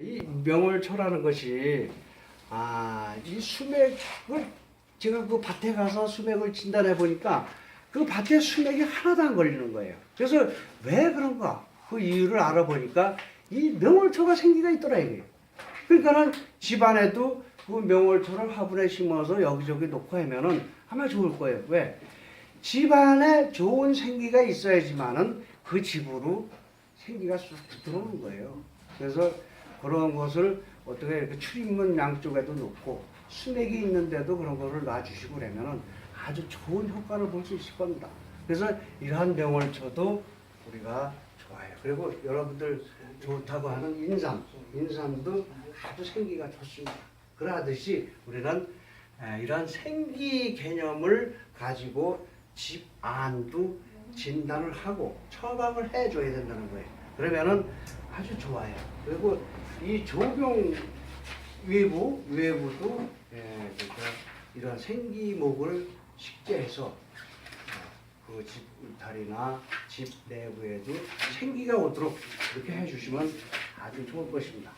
이 명월초라는 것이 아, 이 수맥을 제가 그 밭에 가서 수맥을 진단해 보니까 그 밭에 수맥이 하나도 안 걸리는 거예요. 그래서 왜 그런가? 그 이유를 알아보니까 이 명월초가 생기가 있더라 이게. 그러니까는 집안에도 그 명월초를 화분에 심어서 여기저기 놓고 하면은 아마 좋을 거예요. 왜? 집안에 좋은 생기가 있어야지만은 그 집으로 생기가 쑥 들어오는 거예요. 그래서 그런 것을 어떻게 이렇게 출입문 양쪽에도 놓고 수맥이 있는데도 그런 거를 놔주시고 그러면은 아주 좋은 효과를 볼 수 있을 겁니다. 그래서 이러한 명월초도 우리가 좋아요. 그리고 여러분들 좋다고 하는 인삼, 인삼도 아주 생기가 좋습니다. 그러하듯이 우리는 에, 이러한 생기 개념을 가지고 집 안도 진단을 하고 처방을 해줘야 된다는 거예요. 그러면은 아주 좋아요. 그리고 이 조경 외부 외부도 예, 그러니까 이런 생기목을 식재해서 그 집 울타리나 집 내부에도 생기가 오도록 이렇게 해주시면 아주 좋을 것입니다.